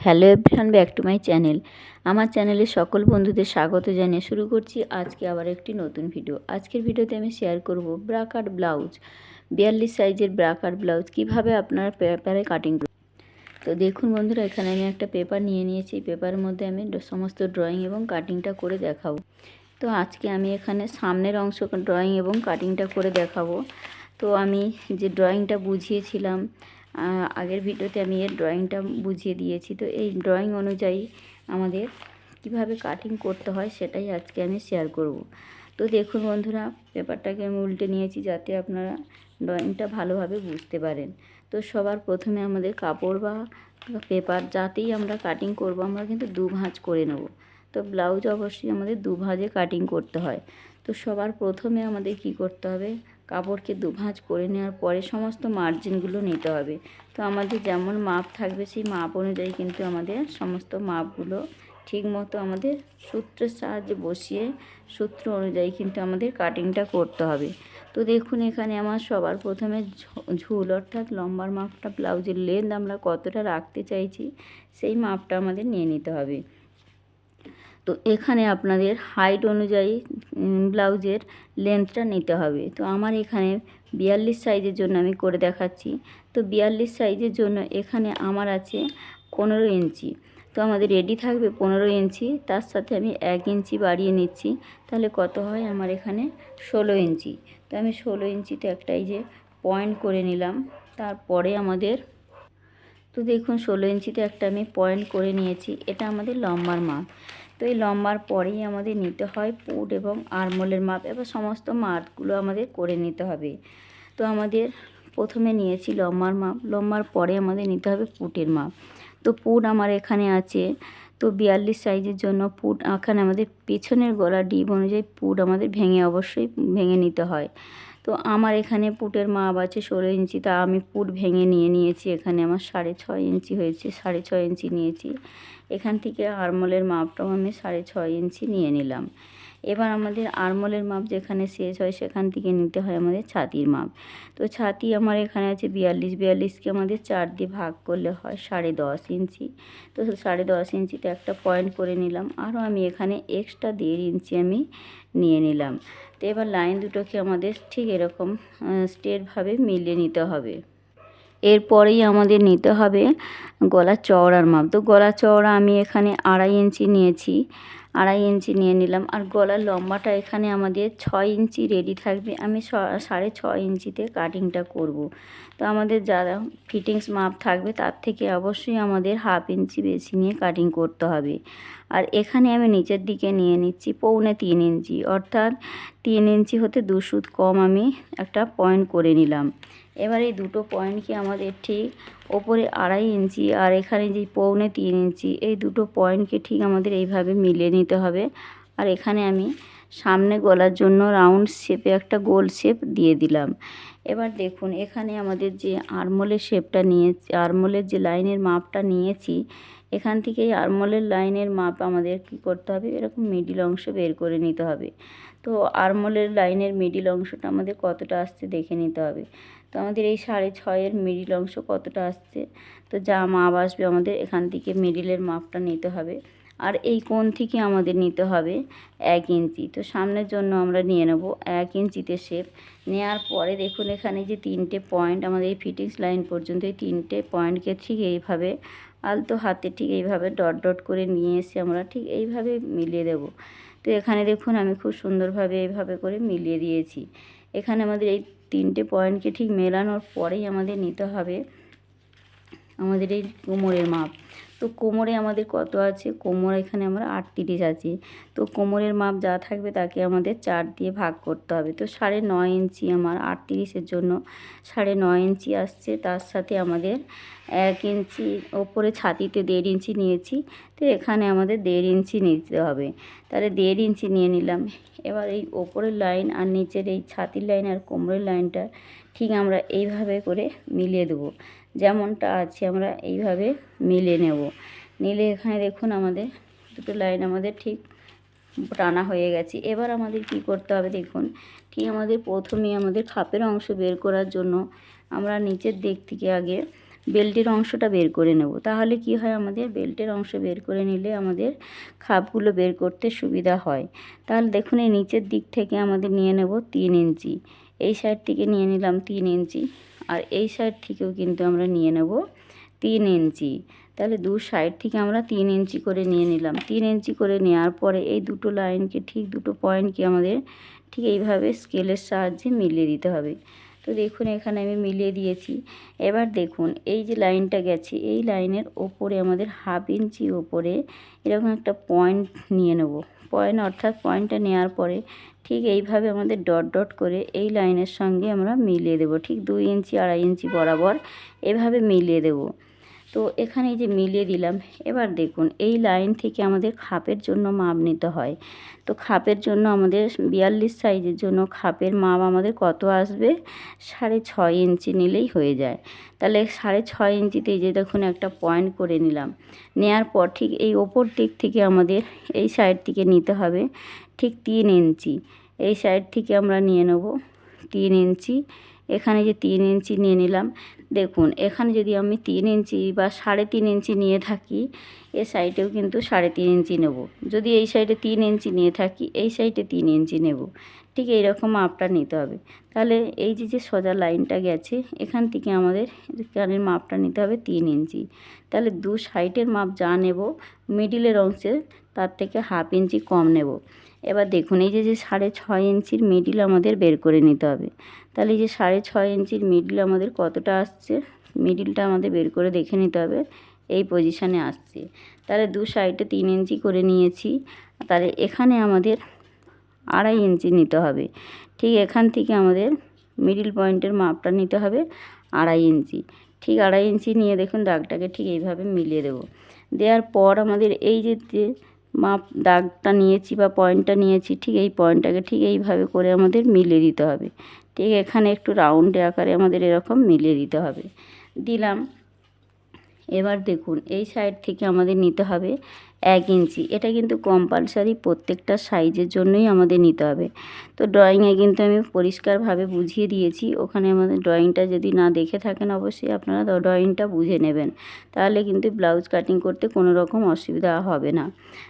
Hello everyone, back to my channel. আমার চ্যানেলে সকল বন্ধুদের স্বাগত জানিয়ে শুরু করছি আজকে আবার একটি নতুন ভিডিও। আজকের ভিডিওতে আমি শেয়ার করব ব্রাকার ব্লাউজ, বিয়াল্লিশ সাইজের ব্রাকার ব্লাউজ, কীভাবে আপনারা পেপারে কাটিং তো দেখুন বন্ধুরা, এখানে আমি একটা পেপার নিয়ে নিয়েছি। পেপারের মধ্যে আমি সমস্ত ড্রয়িং এবং কাটিংটা করে দেখাবো। তো আজকে আমি এখানে সামনের অংশ ড্রয়িং এবং কাটিংটা করে দেখাবো। তো আমি যে ড্রয়িংটা বুঝিয়েছিলাম আগের ভিডিওতে আমি এর ড্রয়িংটা বুঝিয়ে দিয়েছি। তো এই ড্রয়িং অনুযায়ী আমাদের কীভাবে কাটিং করতে হয় সেটাই আজকে আমি শেয়ার করব। তো দেখুন বন্ধুরা, পেপারটাকে আমি উল্টে নিয়েছি যাতে আপনারা ড্রয়িংটা ভালোভাবে বুঝতে পারেন। তো সবার প্রথমে আমাদের কাপড় বা পেপার যাতেই আমরা কাটিং করব, আমরা কিন্তু দু ভাঁজ করে নেব। তো ব্লাউজ অবশ্যই আমাদের দু ভাঁজে কাটিং করতে হয়। তো সবার প্রথমে আমাদের কি করতে হবে? কাপড়কে দু ভাঁজ করে নেওয়ার পরে সমস্ত মার্জিনগুলো নিতে হবে। তো আমাদের যেমন মাপ থাকবে সেই মাপ অনুযায়ী কিন্তু আমাদের সমস্ত মাপগুলো ঠিক মতো আমাদের সূত্রের সাহায্যে বসিয়ে সূত্র অনুযায়ী কিন্তু আমাদের কাটিংটা করতে হবে। তো দেখুন এখানে আমার সবার প্রথমে ঝুল অর্থাৎ লম্বার মাপটা ব্লাউজের লেন্থ আমরা কতটা রাখতে চাইছি সেই মাপটা আমাদের নিয়ে নিতে হবে। তো এখানে আপনাদের হাইট অনুযায়ী ব্লাউজের লেন্থটা নিতে হবে। তো আমার এখানে বিয়াল্লিশ সাইজের জন্য আমি করে দেখাচ্ছি। তো বিয়াল্লিশ সাইজের জন্য এখানে আমার আছে পনেরো ইঞ্চি। তো আমাদের রেডি থাকবে পনেরো ইঞ্চি, তার সাথে আমি এক ইঞ্চি বাড়িয়ে নিচ্ছি। তাহলে কত হয় আমার এখানে ষোলো ইঞ্চি। তো আমি ষোলো ইঞ্চিতে একটাই যে পয়েন্ট করে নিলাম। তারপরে আমাদের, তো দেখুন ষোলো ইঞ্চিতে একটা আমি পয়েন্ট করে নিয়েছি। এটা আমাদের লম্বার মাপ। তো এই লম্বার পরেই আমাদের নিতে হয় পুট এবং আরমোলের মাপ এবার সমস্ত মাপগুলো আমাদের করে নিতে হবে। তো আমাদের প্রথমে নিয়েছি লম্বার মাপ, লম্বার পরে আমাদের নিতে হবে পুটের মাপ। তো পুট আমার এখানে আছে, তো বিয়াল্লিশ সাইজের জন্য পুট এখানে আমাদের পেছনের গলা ডিপ অনুযায়ী পুট আমাদের ভেঙে অবশ্যই ভেঙে নিতে হয়। তো আমার এখানে পুটের মাপ আছে ষোলো ইঞ্চি, তা আমি পুট ভেঙে নিয়ে নিয়েছি এখানে আমার সাড়ে ছয় ইঞ্চি হয়েছে, সাড়ে ছয় ইঞ্চি নিয়েছি। এখান থেকে আরমোলের মাপটাও আমি সাড়ে ছয় ইঞ্চি নিয়ে নিলাম। এবার আমাদের আরমোলের মাপ যেখানে শেষ হয় সেখান থেকে নিতে হয় আমাদের ছাতির মাপ। তো ছাতি আমার এখানে আছে বিয়াল্লিশ, বিয়াল্লিশকে আমাদের চার দিয়ে ভাগ করলে হয় সাড়ে দশ ইঞ্চি। তো সাড়ে দশ ইঞ্চিতে একটা পয়েন্ট করে নিলাম। আরও আমি এখানে এক্সট্রা দেড় ইঞ্চি আমি নিয়ে নিলাম। তো এবার লাইন দুটোকে আমাদের ঠিক এরকম স্ট্রেটভাবে মিলিয়ে নিতে হবে। এরপরেই আমাদের নিতে হবে গলা চওড়ার মাপ। তো গলা চওড়া আমি এখানে আড়াই ইঞ্চি নিয়েছি। আড়াই ইঞ্চি নিয়ে নিলাম। আর গলার লম্বাটা এখানে আমাদের ছয় ইঞ্চি রেডি থাকবে। আমি ছ- সাড়ে ছয় ইঞ্চিতে কাটিংটা করব। তো আমাদের যারা ফিটিংস মাপ থাকবে, তার থেকে অবশ্যই আমাদের হাফ ইঞ্চি বেশি নিয়ে কাটিং করতে হবে। আর এখানে আমি নিচের দিকে নিয়ে নিচ্ছি পৌনে তিন ইঞ্চি। অর্থাৎ তিন ইঞ্চি হতে দু কম আমি একটা পয়েন্ট করে নিলাম। এবার এই দুটো পয়েন্টকে আমাদের ঠিক ওপরে আড়াই ইঞ্চি আর এখানে যে পৌনে তিন ইঞ্চি, এই দুটো পয়েন্টকে ঠিক আমাদের এইভাবে মিলিয়ে নিতে হবে। আর এখানে আমি সামনে গলার জন্য রাউন্ড শেপে একটা গোল শেপ দিয়ে দিলাম। এবার দেখুন, এখানে আমাদের যে আরমোলের শেপটা নিয়ে আরমোলের যে লাইনের মাপটা নিয়েছি, এখান থেকে এই আরমোলের লাইনের মাপ আমাদের কী করতে হবে? এরকম মিডিল অংশ বের করে নিতে হবে। তো আরমোলের লাইনের মিডিল অংশটা আমাদের কতটা আসছে দেখে নিতে হবে। তো আমাদের এই সাড়ে ছয়ের মিডিল অংশ কতটা আসছে? তো যা মাপ আসবে আমাদের এখান থেকে মিডিলের মাপটা নিতে হবে। আর এই কোণ থেকে আমাদের নিতে হবে এক ইঞ্চি। তো সামনের জন্য আমরা নিয়ে নেব এক ইঞ্চিতে শেপ নেওয়ার পরে দেখুন এখানে যে তিনটে পয়েন্ট আমাদের এই ফিটিংস লাইন পর্যন্ত এই তিনটে পয়েন্টকে ঠিক এইভাবে আলতো হাতে ঠিক এইভাবে ডট ডট করে নিয়ে এসে আমরা ঠিক এইভাবে মিলিয়ে দেব। তো এখানে দেখুন আমি খুব সুন্দরভাবে এইভাবে করে মিলিয়ে দিয়েছি। এখানে আমাদের এই তিনটে পয়েন্টকে ঠিক মেলানোর পরেই আমাদের নিতে হবে আমাদের এই কোমরের মাপ। তো কোমরে আমাদের কত আছে? কোমর এখানে আমরা আটত্রিশ আছে। তো কোমরের মাপ যা থাকবে তাকে আমাদের চার দিয়ে ভাগ করতে হবে। তো সাড়ে নয় ইঞ্চি আমার আটত্রিশের জন্য সাড়ে নয় ইঞ্চি আসছে। তার সাথে আমাদের এক ইঞ্চি ওপরে ছাতিতে দেড় ইঞ্চি নিয়েছি। তো এখানে আমাদের দেড় ইঞ্চি নিতে হবে। তাহলে দেড় ইঞ্চি নিয়ে নিলাম। এবার এই ওপরের লাইন আর নিচের এই ছাতির লাইন আর কোমরের লাইনটা ঠিক আমরা এইভাবে করে মিলিয়ে দেবো। যেমনটা আছে আমরা এইভাবে মিলে নেব। নিলে এখানে দেখুন আমাদের দুটো লাইন আমাদের ঠিক টানা হয়ে গেছে। এবার আমাদের কি করতে হবে দেখুন ঠিক আমাদের প্রথমে আমাদের খাপের অংশ বের করার জন্য আমরা নিচের দিক থেকে আগে বেল্টের অংশটা বের করে নেব। তাহলে কি হয় আমাদের? বেল্টের অংশ বের করে নিলে আমাদের খাপগুলো বের করতে সুবিধা হয়। তাহলে দেখুন এই নিচের দিক থেকে আমাদের নিয়ে নেব তিন ইঞ্চি। এই সাইড থেকে নিয়ে নিলাম তিন ইঞ্চি। আর এই সাইড থেকেও কিন্তু আমরা নিয়ে নেব তিন ইঞ্চি। তাহলে দু সাইড থেকে আমরা তিন ইঞ্চি করে নিয়ে নিলাম। তিন ইঞ্চি করে নেওয়ার পরে এই দুটো লাইনকে ঠিক দুটো পয়েন্টকে আমাদের ঠিক এইভাবে স্কেলের সাহায্যে মিলিয়ে দিতে হবে। তো দেখুন এখানে আমি মিলিয়ে দিয়েছি। এবার দেখুন এই যে লাইনটা গেছে, এই লাইনের ওপরে আমাদের হাফ ইঞ্চি ওপরে এরকম একটা পয়েন্ট নিয়ে নেব। পয়েন্ট অর্থাৎ পয়েন্টটা নেওয়ার পরে ঠিক এইভাবে আমাদের ডট ডট করে এই লাইনের সঙ্গে আমরা মিলিয়ে দেব। ঠিক দুই ইঞ্চি, আড়াই ইঞ্চি বরাবর এভাবে মিলিয়ে দেব। তো এখানে যে মিলিয়ে দিলাম, এবার দেখুন এই লাইন থেকে আমাদের খাপের জন্য মাপ নিতে হয়। তো খাপের জন্য আমাদের বিয়াল্লিশ সাইজের জন্য খাপের মাপ আমাদের কত আসবে? সাড়ে ছয় ইঞ্চি নিলেই হয়ে যায়। তাহলে সাড়ে ছয় ইঞ্চিতে যে দেখুন একটা পয়েন্ট করে নিলাম। নেয়ার পর ঠিক এই ওপর দিক থেকে আমাদের এই সাইড থেকে নিতে হবে ঠিক তিন ইঞ্চি। এই সাইড থেকে আমরা নিয়ে নেব তিন ইঞ্চি। এখানে যে তিন ইঞ্চি নিয়ে নিলাম দেখুন, এখানে যদি আমি তিন ইঞ্চি বা সাড়ে তিন ইঞ্চি নিয়ে থাকি, এ সাইডেও কিন্তু সাড়ে তিন ইঞ্চি নেব। যদি এই সাইডে তিন ইঞ্চি নিয়ে থাকি, এই সাইডে তিন ইঞ্চি নেব। ঠিক এইরকম মাপটা নিতে হবে। তাহলে এই যে যে সোজা লাইনটা গেছে, এখান থেকে আমাদের কানের মাপটা নিতে হবে তিন ইঞ্চি। তাহলে দু সাইডের মাপ যা নেব, মিডিলের অংশে তার থেকে হাফ ইঞ্চি কম নেব। এবার দেখুন, এই যে যে সাড়ে ছয় ইঞ্চির মিডিল আমাদের বের করে নিতে হবে। তাহলে এই যে সাড়ে ছয় ইঞ্চির মিডিল আমাদের কতটা আসছে, মিডিলটা আমাদের বের করে দেখে নিতে হবে। এই পজিশানে আসছে। তাহলে দু সাইডে তিন ইঞ্চি করে নিয়েছি। তাহলে এখানে আমাদের আড়াই ইঞ্চি নিতে হবে। ঠিক এখান থেকে আমাদের মিডিল পয়েন্টের মাপটা নিতে হবে আড়াই ইঞ্চি। ঠিক আড়াই ইঞ্চি নিয়ে দেখুন দাগটাকে ঠিক এইভাবে মিলিয়ে দেব। দেওয়ার পর আমাদের এই যে মাপ দাগটা নিয়েছি বা পয়েন্টটা নিয়েছি, ঠিক এই পয়েন্টটাকে ঠিক এইভাবে করে আমাদের মিলিয়ে দিতে হবে। ঠিক এখানে একটু রাউন্ডে আকারে আমাদের এরকম মিলিয়ে দিতে হবে। দিলাম। এবার দেখুন, এই সাইড থেকে আমাদের নিতে হবে এক ইঞ্চি। এটা কিন্তু কম্পালসারি প্রত্যেকটা সাইজের জন্যই আমাদের নিতে হবে। তো ড্রয়িংয়ে কিন্তু আমি পরিষ্কারভাবে বুঝিয়ে দিয়েছি। ওখানে আমাদের ড্রয়িংটা যদি না দেখে থাকেন অবশ্যই আপনারা ড্রয়িংটা বুঝে নেবেন। তাহলে কিন্তু ব্লাউজ কাটিং করতে কোনো রকম অসুবিধা হবে না।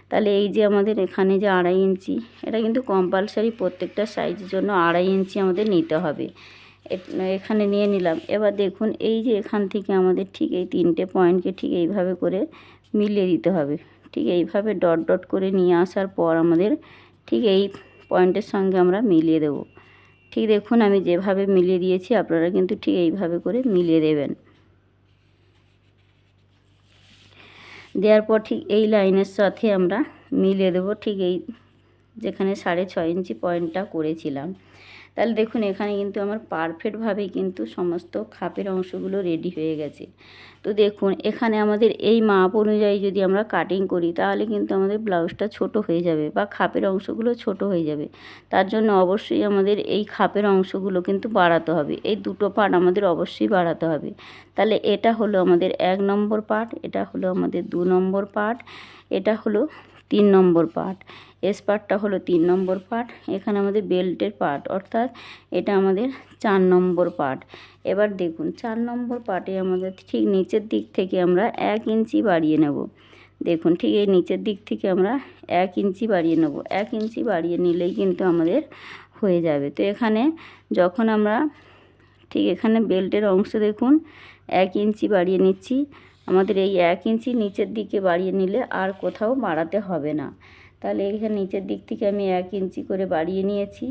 তাহলে এই যে আমাদের এখানে যে আড়াই ইঞ্চি, এটা কিন্তু কম্পালসারি প্রত্যেকটা সাইজের জন্য আড়াই ইঞ্চি আমাদের নিতে হবে। এখানে নিয়ে নিলাম। এবার দেখুন, এই যে এখান থেকে আমাদের ঠিক এই তিনটে পয়েন্টকে ঠিক এইভাবে করে মিলিয়ে দিতে হবে। ঠিক এইভাবে ডট ডট করে নিয়ে আসার পর আমাদের ঠিক এই পয়েন্টের সঙ্গে আমরা মিলিয়ে দেব। ঠিক দেখুন, আমি যেভাবে মিলিয়ে দিয়েছি, আপনারা কিন্তু ঠিক এইভাবে করে মিলিয়ে দেবেন। দেওয়ার পর ঠিক এই লাইনের সাথে আমরা মিলিয়ে দেব। ঠিক এই যেখানে সাড়ে ছয় ইঞ্চি পয়েন্টটা করেছিলাম। তাহলে দেখুন, এখানে কিন্তু আমার পারফেক্টভাবেই কিন্তু সমস্ত খাপের অংশগুলো রেডি হয়ে গেছে। তো দেখুন, এখানে আমাদের এই মাপ অনুযায়ী যদি আমরা কাটিং করি, তাহলে কিন্তু আমাদের ব্লাউজটা ছোট হয়ে যাবে বা খাপের অংশগুলো ছোট হয়ে যাবে। তার জন্য অবশ্যই আমাদের এই খাপের অংশগুলো কিন্তু বাড়াতে হবে। এই দুটো পার্ট আমাদের অবশ্যই বাড়াতে হবে। তাহলে এটা হলো আমাদের এক নম্বর পার্ট এটা হলো আমাদের দু নম্বর পার্ট এটা হলো তিন নম্বর পার্ট এস পার্টটা হলো তিন নম্বর পার্ট এখানে আমাদের বেল্টের পার্ট অর্থাৎ এটা আমাদের চার নম্বর পার্ট এবার দেখুন, চার নম্বর পার্টে আমাদের ঠিক নিচের দিক থেকে আমরা এক ইঞ্চি বাড়িয়ে নেব। দেখুন, ঠিক এই নিচের দিক থেকে আমরা এক ইঞ্চি বাড়িয়ে নেব। এক ইঞ্চি বাড়িয়ে নিলেই কিন্তু আমাদের হয়ে যাবে। তো এখানে যখন আমরা ঠিক এখানে বেল্টের অংশ দেখুন, এক ইঞ্চি বাড়িয়ে নিচ্ছি। আমাদের এই এক ইঞ্চি নিচের দিকে বাড়িয়ে নিলে আর কোথাও বাড়াতে হবে না। তাহলে এখানে নিচের দিক থেকে আমি এক ইঞ্চি করে বাড়িয়ে নিয়েছি।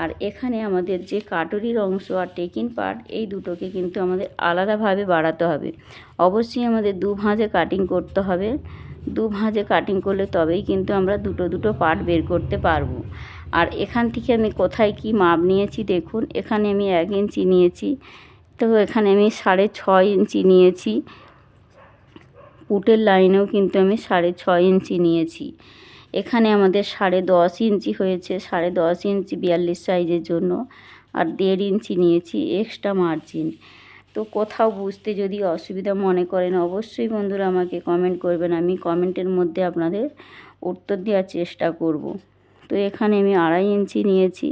আর এখানে আমাদের যে কাটুরির অংশ আর টেকিন পার্ট, এই দুটোকে কিন্তু আমাদের আলাদাভাবে বাড়াতে হবে। অবশ্যই আমাদের দু ভাঁজে কাটিং করতে হবে। দু ভাঁজে কাটিং করলে তবেই কিন্তু আমরা দুটো দুটো পার্ট বের করতে পারব। আর এখান থেকে আমি কোথায় কি মাপ নিয়েছি দেখুন, এখানে আমি এক ইঞ্চি নিয়েছি। তো এখানে আমি সাড়ে ছয় ইঞ্চি নিয়েছি। পুটের লাইনেও কিন্তু আমি সাড়ে ছয় ইঞ্চি নিয়েছি। এখানে আমাদের সাড়ে দশ ইঞ্চি হয়েছে, সাড়ে দশ ইঞ্চি বিয়াল্লিশ সাইজের জন্য। আর দেড় ইঞ্চি নিয়েছি এক্সট্রা মার্জিন তো কোথাও বুঝতে যদি অসুবিধা মনে করেন, অবশ্যই বন্ধুরা আমাকে কমেন্ট করবেন। আমি কমেন্টের মধ্যে আপনাদের উত্তর দেওয়ার চেষ্টা করব। তো এখানে আমি আড়াই ইঞ্চি নিয়েছি।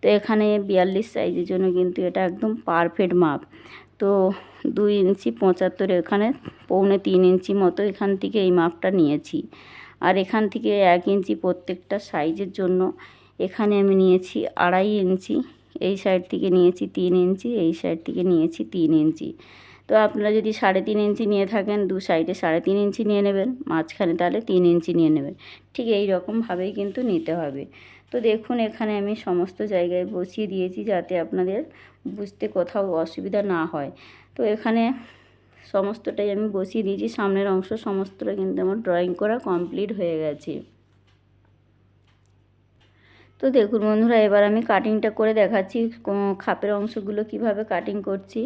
তো এখানে বিয়াল্লিশ সাইজের জন্য কিন্তু এটা একদম পারফেক্ট মাপ তো দুই ইঞ্চি পঁচাত্তর এখানে, পৌনে তিন ইঞ্চি মতো এখান থেকে এই মাপটা নিয়েছি। আর এখান থেকে এক ইঞ্চি প্রত্যেকটা সাইজের জন্য এখানে আমি নিয়েছি আড়াই ইঞ্চি, এই সাইড থেকে নিয়েছি তিন ইঞ্চি, এই সাইড থেকে নিয়েছি তিন ইঞ্চি। তো আপনারা যদি সাড়ে তিন ইঞ্চি নিয়ে থাকেন, দু সাইডে সাড়ে তিন ইঞ্চি নিয়ে নেবেন, মাঝখানে তাহলে তিন ইঞ্চি নিয়ে নেবেন। ঠিক এই রকমভাবেই কিন্তু নিতে হবে। তো দেখুন, এখানে আমি সমস্ত জায়গায় বসিয়ে দিয়েছি যাতে আপনাদের বুঝতে কোথাও অসুবিধা না হয়। তো এখানে সমস্তটাই আমি বসিয়ে দিয়েছি। সামনের অংশ সমস্তটা কিন্তু আমার ড্রয়িং করা কমপ্লিট হয়ে গেছে। তো দেখুন বন্ধুরা, এবার আমি কাটিংটা করে দেখাচ্ছি খাপের অংশগুলো কীভাবে কাটিং করছি।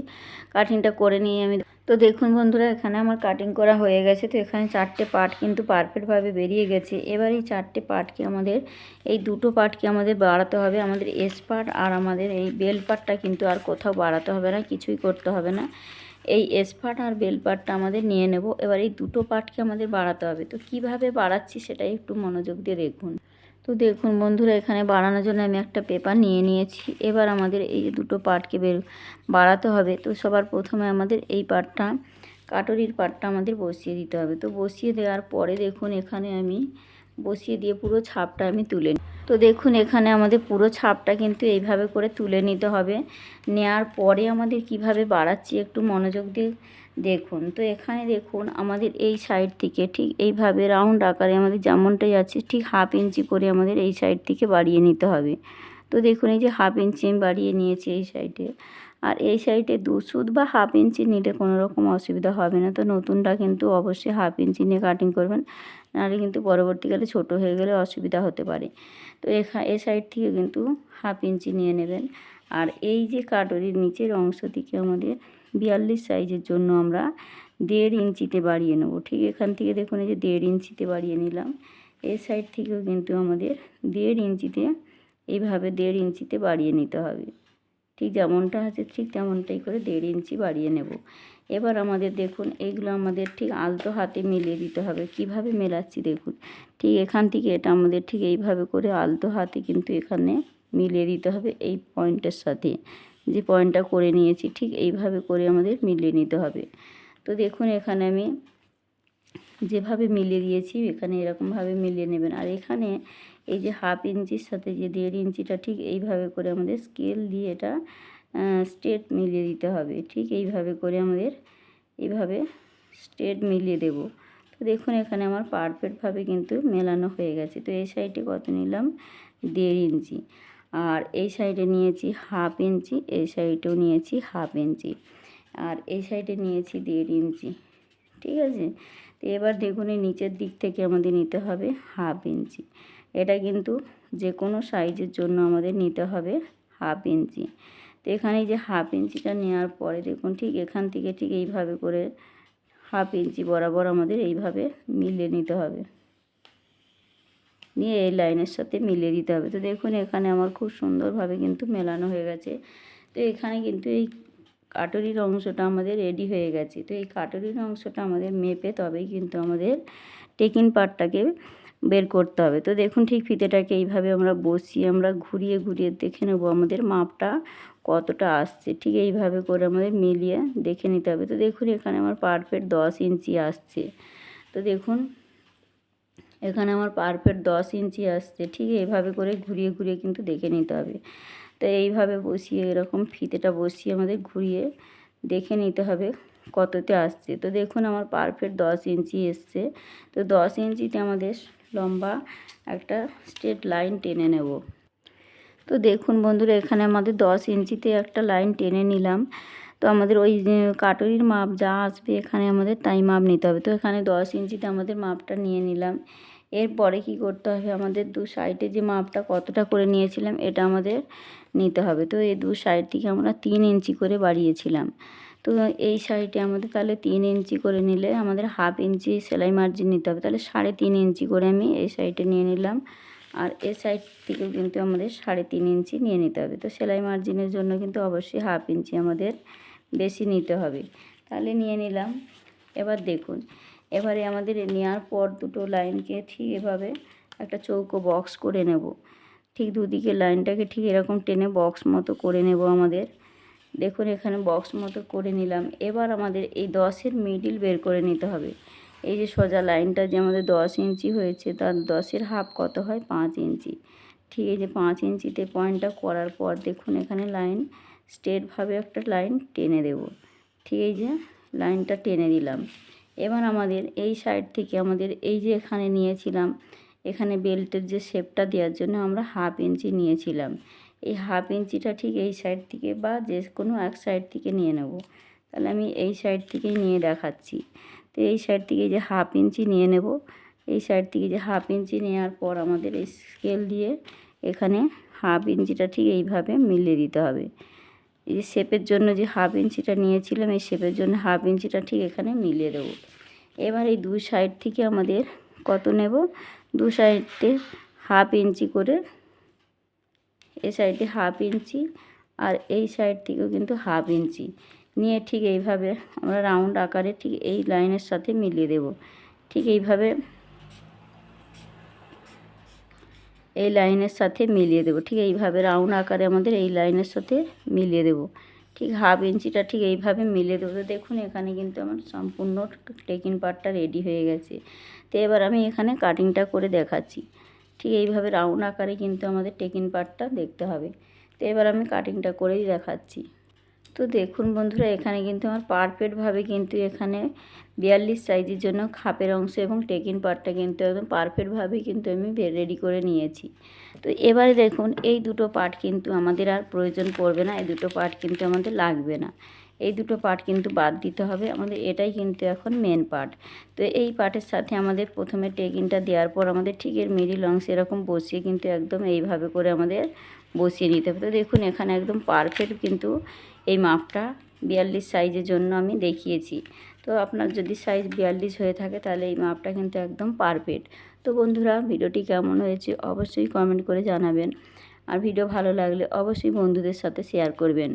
কাটিংটা করে নিয়ে আমি তো দেখুন বন্ধুরা, এখানে আমার কাটিং করা হয়ে গেছে। তো এখানে চারটে পার্ট কিন্তু পারফেক্টভাবে বেরিয়ে গেছে। এবার এই চারটে পার্টকে আমাদের, এই দুটো পার্টকে আমাদের বাড়াতে হবে। আমাদের এস পার্ট আর আমাদের এই বেল পার্টটা কিন্তু আর কোথাও বাড়াতে হবে না, কিছুই করতে হবে না। এই এস পার্ট আর বেল পার্টটা আমাদের নিয়ে নেব। এবার এই দুটো পার্টকে আমাদের বাড়াতে হবে। তো কীভাবে বাড়াচ্ছি সেটাই একটু মনোযোগ দিয়ে দেখুন। তো দেখুন বন্ধুরা, এখানে বাড়ানোর জন্য আমি একটা পেপার নিয়ে নিয়েছি। এবার আমাদের এই দুটো পার্টকে বের বাড়াতে হবে, তো সবার প্রথমে আমাদের এই পার্টটা কাটরির পার্টটা আমাদের বসিয়ে দিতে হবে। তো বসিয়ে দেওয়ার পরে দেখুন এখানে আমি বসিয়ে দিয়ে পুরো ছাপটা আমি তুলে নিই তো দেখুন, এখানে আমাদের পুরো ছাপটা কিন্তু এইভাবে করে তুলে নিতে হবে। নেয়ার পরে আমাদের কীভাবে বাড়াচ্ছি একটু মনোযোগ দিয়ে দেখুন। তো এখানে দেখুন, আমাদের এই সাইড থেকে ঠিক এইভাবে রাউন্ড আকারে আমাদের যেমনটাই আছে, ঠিক হাফ ইঞ্চি করে আমাদের এই সাইড থেকে বাড়িয়ে নিতে হবে। তো দেখুন, এই যে হাফ ইঞ্চি আমি বাড়িয়ে নিয়েছি এই সাইডে আর এই সাইডে দু সুদ বা হাফ ইঞ্চি নিলে কোনো রকম অসুবিধা হবে না। তো নতুনটা কিন্তু অবশ্যই হাফ ইঞ্চি নিয়ে কাটিং করবেন। নাহলে কিন্তু পরবর্তীকালে ছোট হয়ে গেলে অসুবিধা হতে পারে। তো এখা, এ সাইড থেকে কিন্তু হাফ ইঞ্চি নিয়ে নেবেন। আর এই যে কাটরির নিচের অংশ থেকে আমাদের বিয়াল্লিশ সাইজের জন্য আমরা দেড় ইঞ্চিতে বাড়িয়ে নেব। ঠিক এখান থেকে দেখুন, এই যে দেড় ইঞ্চিতে বাড়িয়ে নিলাম। এই সাইড থেকেও কিন্তু আমাদের দেড় ইঞ্চিতে, এইভাবে দেড় ইঞ্চিতে বাড়িয়ে নিতে হবে। ঠিক যেমনটা আছে, ঠিক তেমনটাই করে দেড় ইঞ্চি বাড়িয়ে নেব। এবার আমাদের দেখুন এইগুলো আমাদের ঠিক আলতো হাতে মিলিয়ে দিতে হবে। কীভাবে মেলাচ্ছি দেখুন, ঠিক এখান থেকে এটা আমাদের ঠিক এইভাবে করে আলতো হাতে কিন্তু এখানে মিলিয়ে দিতে হবে এই পয়েন্টের সাথে। যে পয়েন্টটা করে নিয়েছি, ঠিক এইভাবে করে আমাদের মিলিয়ে নিতে হবে। তো দেখুন, এখানে আমি যেভাবে মিলিয়ে দিয়েছি, এখানে এরকমভাবে মিলিয়ে নেবেন। আর এখানে এই যে হাফ ইঞ্চির সাথে যে দেড় ইঞ্চিটা ঠিক এইভাবে করে আমাদের স্কেল দিয়ে এটা স্ট্রেট মিলিয়ে দিতে হবে। ঠিক এইভাবে করে আমাদের এইভাবে স্ট্রেট মিলিয়ে দেব। তো দেখুন এখানে আমার পারফেক্টভাবে কিন্তু মেলানো হয়ে গেছে। তো এই সাইডে কত নিলাম? দেড় ইঞ্চি। আর এই সাইডে নিয়েছি হাফ ইঞ্চি, এই সাইডেও নিয়েছি হাফ ইঞ্চি। আর এই সাইডে নিয়েছি দেড় ইঞ্চি। ঠিক আছে? তো এবার দেখুন এই নিচের দিক থেকে আমাদের নিতে হবে হাফ ইঞ্চি। এটা কিন্তু যে কোনো সাইজের জন্য আমাদের নিতে হবে হাফ ইঞ্চি। তো এখানে যে হাফ ইঞ্চিটা নেওয়ার পরে দেখুন ঠিক এখান থেকে ঠিক এইভাবে করে হাফ ইঞ্চি বরাবর আমাদের এইভাবে মিলিয়ে নিতে হবে। নিয়ে এই লাইনের সাথে মিলিয়ে দিতে হবে। তো দেখুন এখানে আমার খুব সুন্দরভাবে কিন্তু মেলানো হয়ে গেছে। তো এখানে কিন্তু এই কাটরির অংশটা আমাদের রেডি হয়ে গেছে। তো এই কাটরির অংশটা আমাদের মেপে তবেই কিন্তু আমাদের টেকিন পার্টটাকে বের করতে হবে। তো দেখুন ঠিক ফিতেটাকে এইভাবে আমরা বসিয়ে আমরা ঘুরিয়ে ঘুরিয়ে দেখে নেব আমাদের মাপটা কতটা আসছে। ঠিক এইভাবে করে আমাদের মিলিয়ে দেখে নিতে হবে। তো দেখুন এখানে আমার পারফেক্ট দশ ইঞ্চি আসছে। তো দেখুন এখানে আমার পারফেক্ট দশ ইঞ্চি আসছে। ঠিক এইভাবে করে ঘুরিয়ে ঘুরিয়ে কিন্তু দেখে নিতে হবে। তো এইভাবে বসিয়ে এরকম ফিতেটা বসিয়ে আমাদের ঘুরিয়ে দেখে নিতে হবে কততে আসছে। তো দেখুন আমার পারফেক্ট দশ ইঞ্চি এসছে। তো দশ ইঞ্চিতে আমাদের লম্বা একটা স্ট্রেট লাইন টেনে নেব। তো দেখুন বন্ধুরা, এখানে আমাদের দশ ইঞ্চিতে একটা লাইন টেনে নিলাম। তো আমাদের ওই কাটরির মাপ যা আসবে এখানে আমাদের তাই মাপ নিতে হবে। তো এখানে দশ ইঞ্চিতে আমাদের মাপটা নিয়ে নিলাম। এরপরে কি করতে হবে? আমাদের দু সাইডে যে মাপটা কতটা করে নিয়েছিলাম, এটা আমাদের নিতে হবে। তো এই দু সাইড থেকে আমরা তিন ইঞ্চি করে বাড়িয়েছিলাম। তো এই সাইডে আমাদের তাহলে তিন ইঞ্চি করে নিলে আমাদের হাফ ইঞ্চি সেলাই মার্জিন নিতে হবে। তাহলে সাড়ে তিন ইঞ্চি করে আমি এই সাইডে নিয়ে নিলাম। আর এ সাইড থেকেও কিন্তু আমাদের সাড়ে তিন ইঞ্চি নিয়ে নিতে হবে। তো সেলাই মার্জিনের জন্য কিন্তু অবশ্যই হাফ ইঞ্চি আমাদের বেশি নিতে হবে। তাহলে নিয়ে নিলাম। এবার দেখুন, এবারে আমাদের নেওয়ার পর দুটো লাইনকে ঠিক এভাবে একটা চৌকো বক্স করে নেব। ঠিক দুদিকে লাইনটাকে ঠিক এরকম টেনে বক্স মতো করে নেব আমাদের। দেখুন, এখানে বক্স মতো করে নিলাম। এবার আমাদের এই দশের মিডিল বের করে নিতে হবে। এই যে সোজা লাইনটা যে আমাদের দশ ইঞ্চি হয়েছে, তার দশের হাফ কত হয়? পাঁচ ইঞ্চি। ঠিক যে পাঁচ ইঞ্চিতে পয়েন্টটা করার পর দেখুন, এখানে লাইন স্ট্রেটভাবে একটা লাইন টেনে দেব। ঠিক যে লাইনটা টেনে দিলাম। এবার আমাদের এই সাইড থেকে আমাদের এই যে এখানে নিয়েছিলাম, এখানে বেল্টের যে শেপটা দেওয়ার জন্য আমরা হাফ ইঞ্চি নিয়েছিলাম। এই হাফ ইঞ্চিটা ঠিক এই সাইড থেকে বা যে কোনো এক সাইড থেকে নিয়ে নেব। তাহলে আমি এই সাইড থেকেই নিয়ে দেখাচ্ছি। তো এই সাইড থেকে যে হাফ ইঞ্চি নিয়ে নেব। এই সাইড থেকে যে হাফ ইঞ্চি নেওয়ার পর আমাদের এই স্কেল দিয়ে এখানে হাফ ইঞ্চিটা ঠিক এইভাবে মিলিয়ে দিতে হবে। এই যে শেপের জন্য যে হাফ ইঞ্চিটা নিয়েছিলাম, এই শেপের জন্য হাফ ইঞ্চিটা ঠিক এখানে মিলিয়ে দেবো। এবার এই দুই সাইড থেকে আমাদের কত নেব? দু সাইডে হাফ ইঞ্চি করে এই সাইডে হাফ ইঞ্চি আর এই সাইড থেকেও কিন্তু হাফ ইঞ্চি। নিয়ে ঠিক এইভাবে আমরা রাউন্ড আকারে ঠিক এই লাইনের সাথে মিলিয়ে দেব। ঠিক এইভাবে এই লাইনের সাথে মিলিয়ে দেবো। ঠিক এইভাবে রাউন্ড আকারে আমাদের এই লাইনের সাথে মিলিয়ে দেবো। ঠিক হাফ ইঞ্চিটা ঠিক এইভাবে মিলিয়ে দেবো। তো দেখুন এখানে কিন্তু আমার সম্পূর্ণ টেকিং পার্টটা রেডি হয়ে গেছে। তো এবার আমি এখানে কাটিংটা করে দেখাচ্ছি। ঠিক এইভাবে রাউন্ড আকারে কিন্তু আমাদের টেকিন পার্টটা দেখতে হবে। তো এবার আমি কাটিংটা করেই দেখাচ্ছি। তো দেখুন বন্ধুরা, এখানে কিন্তু আমার পারফেক্টভাবে কিন্তু এখানে বিয়াল্লিশ সাইজের জন্য খাপের অংশ এবং টেকিন পার্টটা কিন্তু একদম পারফেক্টভাবে কিন্তু আমি রেডি করে নিয়েছি। তো এবারে দেখুন, এই দুটো পার্ট কিন্তু আমাদের আর প্রয়োজন পড়বে না, এই দুটো পার্ট কিন্তু আমাদের লাগবে না। এই দুটো পার্ট কিন্তু বাদ দিতে হবে। আমাদের এটাই কিন্তু এখন মেন পার্ট তো এই পার্টের সাথে আমাদের প্রথমে টেকিনটা দেওয়ার পর আমাদের ঠিক এর মিডিল অংশ এরকম বসিয়ে কিন্তু একদম এইভাবে করে আমাদের বসিয়ে নিতে হবে। তো দেখুন এখানে একদম পারফেক্ট কিন্তু এই মাপটা বিয়াল্লিশ সাইজের জন্য আমি দেখিয়েছি। তো আপনার যদি সাইজ বিয়াল্লিশ হয়ে থাকে তাহলে এই মাপটা কিন্তু একদম পারফেক্ট তো বন্ধুরা ভিডিওটি কেমন হয়েছে অবশ্যই কমেন্ট করে জানাবেন। আর ভিডিও ভালো লাগলে অবশ্যই বন্ধুদের সাথে শেয়ার করবেন।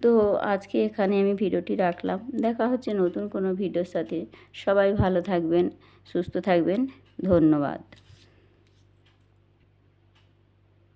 তো আজকে এখানে আমি ভিডিওটি রাখলাম। দেখা হচ্ছে নতুন কোনো ভিডিওর সাথে। সবাই ভালো থাকবেন, সুস্থ থাকবেন। ধন্যবাদ।